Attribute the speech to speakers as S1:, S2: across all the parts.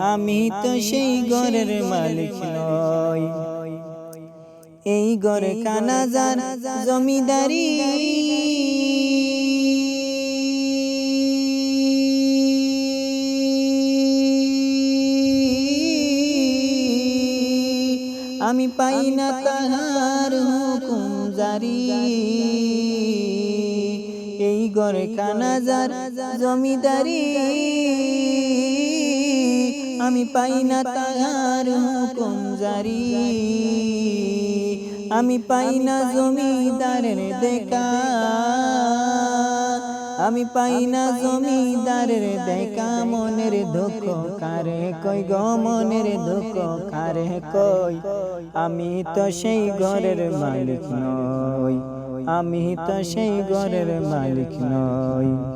S1: আমি তো সেই ঘরের মালিক নই এই ঘরে কানাজার জমিদারি। আমি পাই না তাহার হুকুম জারি। এই ঘরে কানাজার জমিদারি। আমি পাই না তাহার হুকুম জারি। আমি পাই না জমিদারের দেখা। আমি পাই না জমিদারের দেখা। মনের দুঃখ কারে কই গো? মনের দুঃখ কারে কই আমি তো সেই ঘরের মালিক নই। আমি তো সেই ঘরের মালিক নই।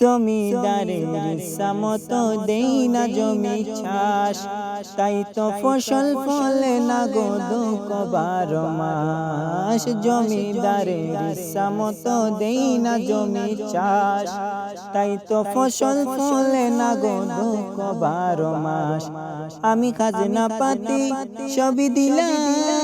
S1: জমিদারের সামত দেই না জমি চাষ। তাই তো ফসল ফলে না গো দুঃখ বারো মাস। জমিদারের সামত দেই না জমি চাষ। তাই তো ফসল ফলে না গো দুঃখ বারো মাস। আমি খাজনা পাতি সবই দিলাম।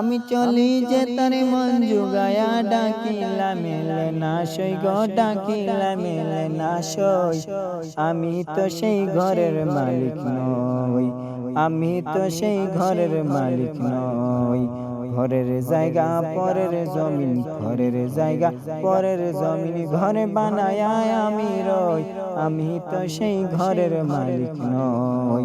S1: আমি চলি যে তার মন যোগায়া ডাকিলা মেলে না সই গো ডাকিলা মেলে না সই। আমি তো সেই ঘরের মালিক নই। আমি তো সেই ঘরের মালিক নই। ঘরের জায়গা পরের জমিন ঘরের জায়গা পরের জমিন ঘরে বানায় আমি রই। আমি তো সেই ঘরের মালিক নই।